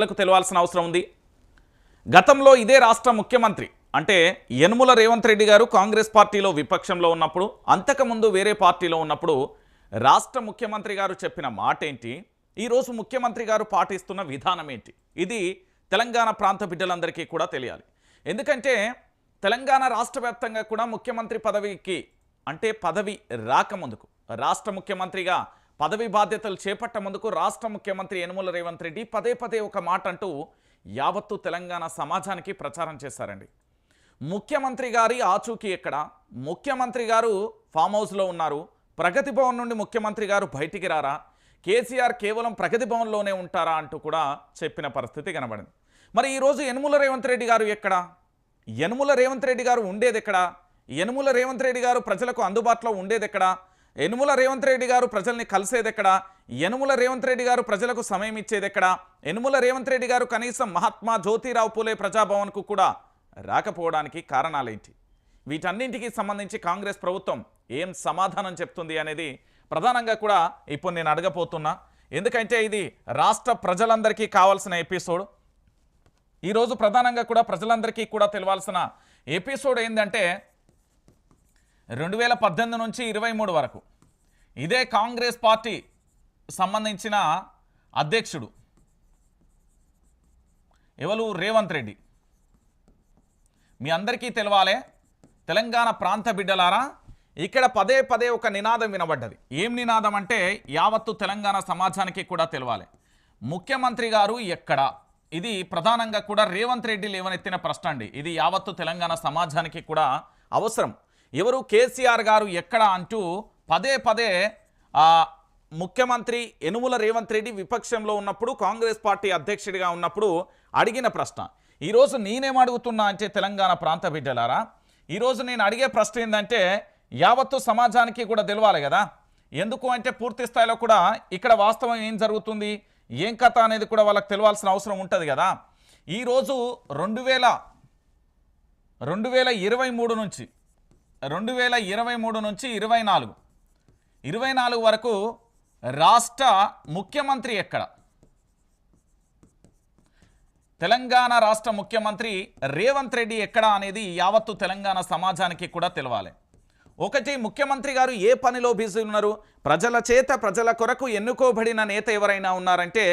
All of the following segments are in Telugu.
ప్రజలకు తెలియాల్సిన అవసరం ఉంది. గతంలో ఇదే రాష్ట్ర ముఖ్యమంత్రి అంటే యనుమల రేవంత్ రెడ్డి గారు కాంగ్రెస్ పార్టీలో విపక్షంలో ఉన్నప్పుడు అంతకుముందు వేరే పార్టీలో ఉన్నప్పుడు రాష్ట్ర ముఖ్యమంత్రి గారు చెప్పిన మాట ఏంటి ఈరోజు ముఖ్యమంత్రి గారు పాటిస్తున్న విధానం ఏంటి ఇది తెలంగాణ ప్రాంత బిడ్డలందరికీ కూడా తెలియాలి. ఎందుకంటే తెలంగాణ రాష్ట్ర వ్యాప్తంగా కూడా ముఖ్యమంత్రి పదవికి అంటే పదవి రాకముందుకు రాష్ట్ర ముఖ్యమంత్రిగా పదవి బాధ్యతలు చేపట్ట ముందుకు రాష్ట్ర ముఖ్యమంత్రి యనుమల రేవంత్ రెడ్డి పదే పదే ఒక మాట అంటూ యావత్తు తెలంగాణ సమాజానికి ప్రచారం చేశారండి. ముఖ్యమంత్రి గారి ఆచూకీ ఎక్కడ? ముఖ్యమంత్రి గారు ఫామ్ హౌస్లో ఉన్నారు. ప్రగతి భవన్ నుండి ముఖ్యమంత్రి గారు బయటికి రారా? కేసీఆర్ కేవలం ప్రగతి భవన్లోనే ఉంటారా అంటూ కూడా చెప్పిన పరిస్థితి కనబడింది. మరి ఈరోజు యనుమల రేవంత్ రెడ్డి గారు ఎక్కడ? యనుమల రేవంత్ రెడ్డి గారు ఉండేది ఎక్కడ? యనుమల రేవంత్ రెడ్డి గారు ప్రజలకు అందుబాటులో ఉండేది ఎక్కడ? యనుమల రేవంత్ రెడ్డి గారు ప్రజల్ని కలిసేది ఎక్కడ యనుమల రేవంత్ రెడ్డి గారు ప్రజలకు సమయం ఇచ్చేది ఎక్కడ యనుమల రేవంత్ రెడ్డి గారు కనీసం మహాత్మా జ్యోతిరావు పూలే ప్రజాభవన్కు కూడా రాకపోవడానికి కారణాలేంటి? వీటన్నింటికి సంబంధించి కాంగ్రెస్ ప్రభుత్వం ఏం సమాధానం చెప్తుంది అనేది ప్రధానంగా కూడా ఇప్పుడు నేను అడగపోతున్నా ఎందుకంటే ఇది రాష్ట్ర ప్రజలందరికీ కావాల్సిన ఎపిసోడ్. ఈరోజు ప్రధానంగా కూడా ప్రజలందరికీ కూడా తెలియాల్సిన ఎపిసోడ్ ఏంటంటే రెండు వేల పద్దెనిమిది నుంచి ఇరవై మూడు వరకు ఇదే కాంగ్రెస్ పార్టీ సంబంధించిన అధ్యక్షుడు ఎవరు రేవంత్ రెడ్డి. మీ అందరికీ తెలవాలే. తెలంగాణ ప్రాంత బిడ్డలారా ఇక్కడ పదే పదే ఒక నినాదం వినబడ్డది. ఏం నినాదం అంటే యావత్తు తెలంగాణ సమాజానికి కూడా తెలవాలి. ముఖ్యమంత్రి గారు ఎక్కడ? ఇది ప్రధానంగా కూడా రేవంత్ రెడ్డి లేవనెత్తిన ప్రశ్న అండి. ఇది యావత్తు తెలంగాణ సమాజానికి కూడా అవసరం. ఎవరు కేసీఆర్ గారు ఎక్కడ అంటూ పదే పదే ముఖ్యమంత్రి యనుమల రేవంత్ రెడ్డి విపక్షంలో ఉన్నప్పుడు కాంగ్రెస్ పార్టీ అధ్యక్షుడిగా ఉన్నప్పుడు అడిగిన ప్రశ్న. ఈరోజు నేనేమడుగుతున్నా అంటే తెలంగాణ ప్రాంత బిడ్డలారా ఈరోజు నేను అడిగే ప్రశ్న ఏంటంటే యావత్తు సమాజానికి కూడా తెలవాలి కదా. ఎందుకు అంటే పూర్తి స్థాయిలో కూడా ఇక్కడ వాస్తవం ఏం జరుగుతుంది ఏం కథ అనేది కూడా వాళ్ళకి తెలవాల్సిన అవసరం ఉంటుంది కదా. ఈరోజు రెండు వేల రెండు వేల ఇరవై మూడు నుంచి రెండు వేల ఇరవై మూడు నుంచి ఇరవై నాలుగు ఇరవై నాలుగు వరకు రాష్ట్ర ముఖ్యమంత్రి ఎక్కడ? తెలంగాణ రాష్ట్ర ముఖ్యమంత్రి రేవంత్ రెడ్డి ఎక్కడ అనేది యావత్తు తెలంగాణ సమాజానికి కూడా తెలవాలి. ఒకటి ముఖ్యమంత్రి గారు ఏ పనిలో బిజీ ఉన్నారు? ప్రజల చేత ప్రజల కొరకు ఎన్నుకోబడిన నేత ఎవరైనా ఉన్నారంటే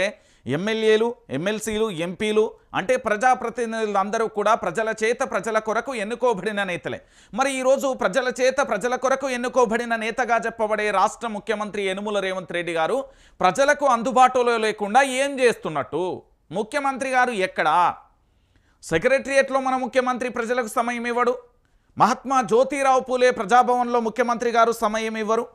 ఎమ్మెల్యేలు ఎమ్మెల్సీలు ఎంపీలు అంటే ప్రజాప్రతినిధులు అందరూ కూడా ప్రజల చేత ప్రజల కొరకు ఎన్నుకోబడిన నేతలే. మరి ఈరోజు ప్రజల చేత ప్రజల కొరకు ఎన్నుకోబడిన నేతగా చెప్పబడే రాష్ట్ర ముఖ్యమంత్రి యనుమల రేవంత్ రెడ్డి గారు ప్రజలకు అందుబాటులో లేకుండా ఏం చేస్తున్నట్టు? ముఖ్యమంత్రి గారు ఎక్కడా? సెక్రటరియట్లో మన ముఖ్యమంత్రి ప్రజలకు సమయం ఇవ్వడు. మహాత్మా జ్యోతిరావు పూలే ప్రజాభవన్లో ముఖ్యమంత్రి గారు సమయం ఇవ్వరు.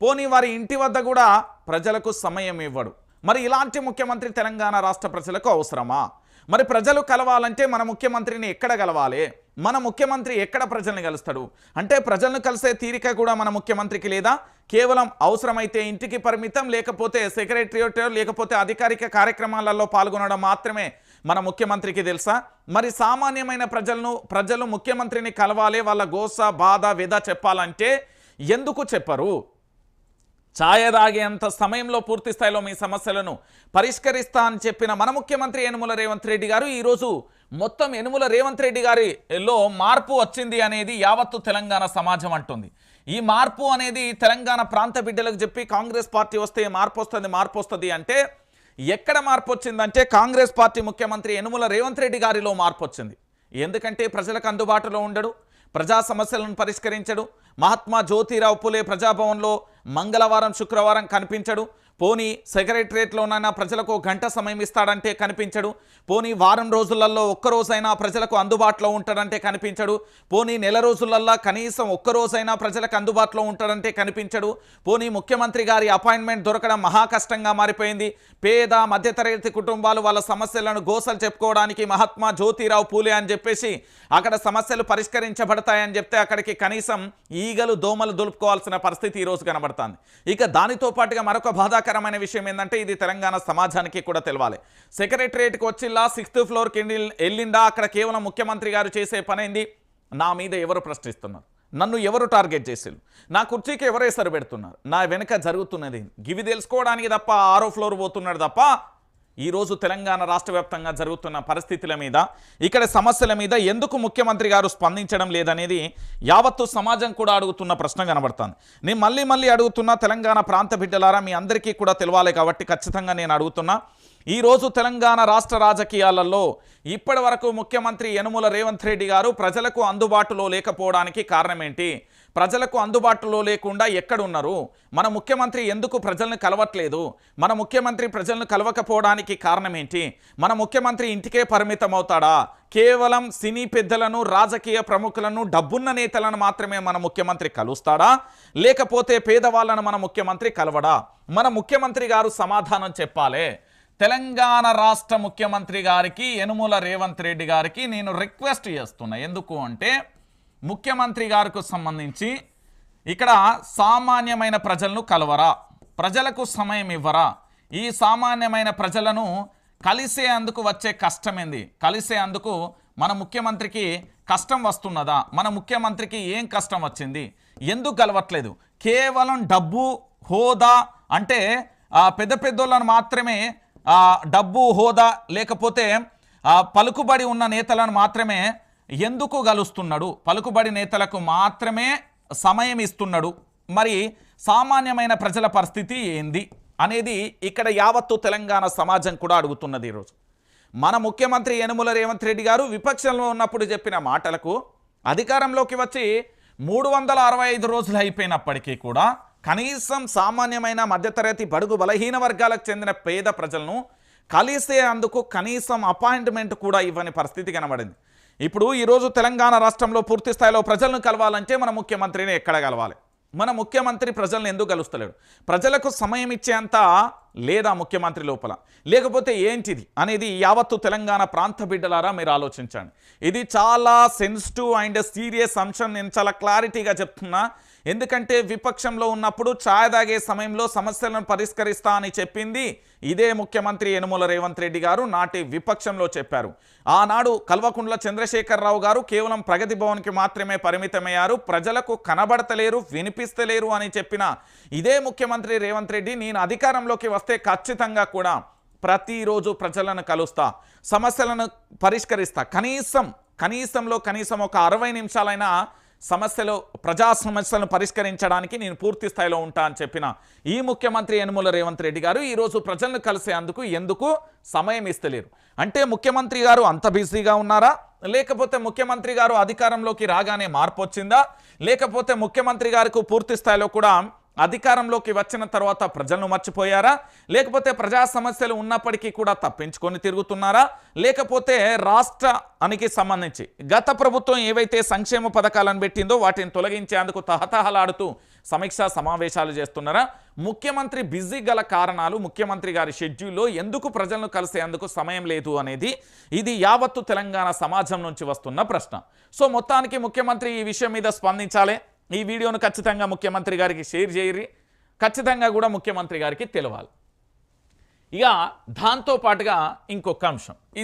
పోనీ వారి ఇంటి వద్ద కూడా ప్రజలకు సమయం ఇవ్వడు. మరి ఇలాంటి ముఖ్యమంత్రి తెలంగాణ రాష్ట్ర ప్రజలకు అవసరమా? మరి ప్రజలు కలవాలంటే మన ముఖ్యమంత్రిని ఎక్కడ కలవాలి? మన ముఖ్యమంత్రి ఎక్కడ ప్రజల్ని కలుస్తాడు? అంటే ప్రజలను కలిసే తీరిక కూడా మన ముఖ్యమంత్రికి లేదా? కేవలం అవసరమైతే ఇంటికి పరిమితం లేకపోతే సెక్రటరియట్ లేకపోతే అధికారిక కార్యక్రమాలలో పాల్గొనడం మాత్రమే మన ముఖ్యమంత్రికి తెలుసా? మరి సామాన్యమైన ప్రజలను ప్రజలు ముఖ్యమంత్రిని కలవాలి వాళ్ళ గోస బాధ విధ చెప్పాలంటే ఎందుకు చెప్పరు? ఛాయ తాగేంత సమయంలో పూర్తి స్థాయిలో మీ సమస్యలను పరిష్కరిస్తా అని చెప్పిన మన ముఖ్యమంత్రి యనుమల రేవంత్ రెడ్డి గారు ఈరోజు మొత్తం యనుమల రేవంత్ రెడ్డి గారిలో మార్పు వచ్చింది అనేది యావత్తు తెలంగాణ సమాజం అంటుంది. ఈ మార్పు అనేది తెలంగాణ ప్రాంత బిడ్డలకు చెప్పి కాంగ్రెస్ పార్టీ వస్తే మార్పు వస్తుంది మార్పు వస్తుంది అంటే ఎక్కడ మార్పు వచ్చిందంటే కాంగ్రెస్ పార్టీ ముఖ్యమంత్రి యనుమల రేవంత్ రెడ్డి గారిలో మార్పు వచ్చింది. ఎందుకంటే ప్రజలకు అందుబాటులో ఉండడు ప్రజా సమస్యలను పరిష్కరించడు. మహాత్మా జ్యోతిరావు పులే ప్రజాభవన్లో మంగళవారం శుక్రవారం కనిపించడు. పోనీ సెక్రటరియట్లోనైనా ప్రజలకు గంట సమయం ఇస్తాడంటే కనిపించడు. పోనీ వారం రోజులలో ఒక్క రోజైనా ప్రజలకు అందుబాటులో ఉంటాడంటే కనిపించడు. పోనీ నెల రోజులల్లో కనీసం ఒక్క రోజైనా ప్రజలకు అందుబాటులో ఉంటాడంటే కనిపించడు. పోనీ ముఖ్యమంత్రి గారి అపాయింట్మెంట్ దొరకడం మహా కష్టంగా మారిపోయింది. పేద మధ్యతరగతి కుటుంబాలు వాళ్ళ సమస్యలను గోసలు చెప్పుకోవడానికి మహాత్మా జ్యోతిరావు పూలే అని చెప్పేసి అక్కడ సమస్యలు పరిష్కరించబడతాయని చెప్తే అక్కడికి కనీసం ఈగలు దోమలు దులుపుకోవాల్సిన పరిస్థితి ఈరోజు కనబడుతుంది. ఇక దానితో పాటుగా మరొక బాధ బాధాకరమైన విషయం ఏంటంటే ఇది తెలంగాణ సమాజానికి కూడా తెలవాలి. సెక్రటరియట్కి వచ్చిల్లా సిక్స్త్ ఫ్లోర్కి వెళ్ళి- వెళ్ళిండా అక్కడ కేవలం ముఖ్యమంత్రి గారు చేసే పనైంది? నా మీద ఎవరు ప్రశ్నిస్తున్నారు? నన్ను ఎవరు టార్గెట్ చేసారు నా కుర్చీకి ఎవరు సరిపెడుతున్నారు? నా వెనుక జరుగుతున్నది గివి తెలుసుకోవడానికి తప్ప ఆరో ఫ్లోర్ పోతున్నాడు తప్ప ఈరోజు తెలంగాణ రాష్ట్ర వ్యాప్తంగా జరుగుతున్న పరిస్థితుల మీద ఇక్కడ సమస్యల మీద ఎందుకు ముఖ్యమంత్రి గారు స్పందించడం లేదనేది యావత్తు సమాజం కూడా అడుగుతున్న ప్రశ్న కనబడుతుంది. నేను మళ్ళీ మళ్ళీ అడుగుతున్నా తెలంగాణ ప్రాంత బిడ్డలారా మీ అందరికీ కూడా తెలవాలి కాబట్టి ఖచ్చితంగా నేను అడుగుతున్నా. ఈరోజు తెలంగాణ రాష్ట్ర రాజకీయాలలో ఇప్పటి ముఖ్యమంత్రి యనుమల రేవంత్ రెడ్డి గారు ప్రజలకు అందుబాటులో లేకపోవడానికి కారణమేంటి? ప్రజలకు అందుబాటులో లేకుండా ఎక్కడున్నారు? మన ముఖ్యమంత్రి ఎందుకు ప్రజలను కలవట్లేదు? మన ముఖ్యమంత్రి ప్రజలను కలవకపోవడానికి కారణం ఏంటి మన ముఖ్యమంత్రి ఇంటికే పరిమితం అవుతాడా కేవలం సినీ పెద్దలను రాజకీయ ప్రముఖులను డబ్బున్న నేతలను మాత్రమే మన ముఖ్యమంత్రి కలుస్తాడా? లేకపోతే పేదవాళ్ళను మన ముఖ్యమంత్రి కలవడా? మన ముఖ్యమంత్రి గారు సమాధానం చెప్పాలే. తెలంగాణ రాష్ట్ర ముఖ్యమంత్రి గారికి యనుమల రేవంత్ రెడ్డి గారికి నేను రిక్వెస్ట్ చేస్తున్నా. ఎందుకు అంటే ముఖ్యమంత్రి గారికి సంబంధించి ఇక్కడ సామాన్యమైన ప్రజలను కలవరా? ప్రజలకు సమయం ఇవ్వరా? ఈ సామాన్యమైన ప్రజలను కలిసే అందుకు వచ్చే కష్టం ఏంది కలిసే అందుకు మన ముఖ్యమంత్రికి కష్టం వస్తున్నదా? మన ముఖ్యమంత్రికి ఏం కష్టం వచ్చింది? ఎందుకు కలవట్లేదు? కేవలం డబ్బు హోదా అంటే పెద్ద పెద్దోళ్ళను మాత్రమే డబ్బు హోదా లేకపోతే పలుకుబడి ఉన్న నేతలను మాత్రమే ఎందుకు గలుస్తున్నాడు? పలుకుబడి నేతలకు మాత్రమే సమయం ఇస్తున్నాడు. మరి సామాన్యమైన ప్రజల పరిస్థితి ఏంది? అనేది ఇక్కడ యావత్తు తెలంగాణ సమాజం కూడా అడుగుతున్నది ఈరోజు. మన ముఖ్యమంత్రి యనుమల రేవంత్ రెడ్డి గారు విపక్షంలో ఉన్నప్పుడు చెప్పిన మాటలకు అధికారంలోకి వచ్చి మూడు వందల అరవై ఐదు రోజులు అయిపోయినప్పటికీ కూడా కనీసం సామాన్యమైన మధ్యతరగతి బడుగు బలహీన వర్గాలకు చెందిన పేద ప్రజలను కలిసే అందుకు కనీసం అపాయింట్మెంట్ కూడా ఇవ్వని పరిస్థితి కనబడింది. ఇప్పుడు ఈరోజు తెలంగాణ రాష్ట్రంలో పూర్తి స్థాయిలో ప్రజలను కలవాలంటే మన ముఖ్యమంత్రిని ఎక్కడ కలవాలి? మన ముఖ్యమంత్రి ప్రజలను ఎందుకు కలుస్తలేడు? ప్రజలకు సమయం ఇచ్చేంత లేదా ముఖ్యమంత్రి లోపల? లేకపోతే ఏంటిది అనేది యావత్తు తెలంగాణ ప్రాంత బిడ్డలారా మీరు ఆలోచించండి. ఇది చాలా సెన్సిటివ్ అండ్ సీరియస్ అంశం నేను చాలా క్లారిటీగా చెప్తున్నా. ఎందుకంటే విపక్షంలో ఉన్నప్పుడు ఛాయ తాగే సమయంలో సమస్యలను పరిష్కరిస్తా అని చెప్పింది ఇదే ముఖ్యమంత్రి యనుమల రేవంత్ రెడ్డి గారు నాటి విపక్షంలో చెప్పారు. ఆనాడు కల్వకుండ్ల చంద్రశేఖరరావు గారు కేవలం ప్రగతి భవన్కి మాత్రమే పరిమితమయ్యారు. ప్రజలకు కనబడతలేరు వినిపిస్తలేరు అని చెప్పిన ఇదే ముఖ్యమంత్రి రేవంత్ రెడ్డి నేను అధికారంలోకి వస్తే ఖచ్చితంగా కూడా ప్రతిరోజు ప్రజలను కలుస్తా సమస్యలను పరిష్కరిస్తా. కనీసం కనీసంలో కనీసం ఒక అరవై నిమిషాలైనా సమస్యలు ప్రజా సమస్యలను పరిష్కరించడానికి నేను పూర్తి స్థాయిలో ఉంటా అని చెప్పిన ఈ ముఖ్యమంత్రి యనుమల రేవంత్ రెడ్డి గారు ఈరోజు ప్రజలను కలిసేందుకు ఎందుకు సమయం ఇస్తలేరు. అంటే ముఖ్యమంత్రి గారు అంత బిజీగా ఉన్నారా? లేకపోతే ముఖ్యమంత్రి గారు అధికారంలోకి రాగానే మార్పు వచ్చిందా? లేకపోతే ముఖ్యమంత్రి గారికి పూర్తి స్థాయిలో కూడా అధికారంలోకి వచ్చిన తర్వాత ప్రజలను మర్చిపోయారా? లేకపోతే ప్రజా సమస్యలు ఉన్నప్పటికీ కూడా తప్పించుకొని తిరుగుతున్నారా? లేకపోతే రాష్ట్రానికి సంబంధించి గత ప్రభుత్వం ఏవైతే సంక్షేమ పథకాలను పెట్టిందో వాటిని తొలగించేందుకు తహతహలాడుతూ సమీక్షా సమావేశాలు చేస్తున్నారా? ముఖ్యమంత్రి బిజీ గల కారణాలు ముఖ్యమంత్రి గారి షెడ్యూల్లో ఎందుకు ప్రజలను కలిసేందుకు సమయం లేదు అనేది ఇది యావత్తు తెలంగాణ సమాజం నుంచి వస్తున్న ప్రశ్న. సో మొత్తానికి ముఖ్యమంత్రి ఈ విషయం మీద స్పందించాలి? ఈ వీడియోను ఖచ్చితంగా ముఖ్యమంత్రి గారికి షేర్ చేయరి ఖచ్చితంగా కూడా ముఖ్యమంత్రి గారికి తెలవాలి. ఇక దాంతో పాటుగా ఇంకొక అంశం. ఇది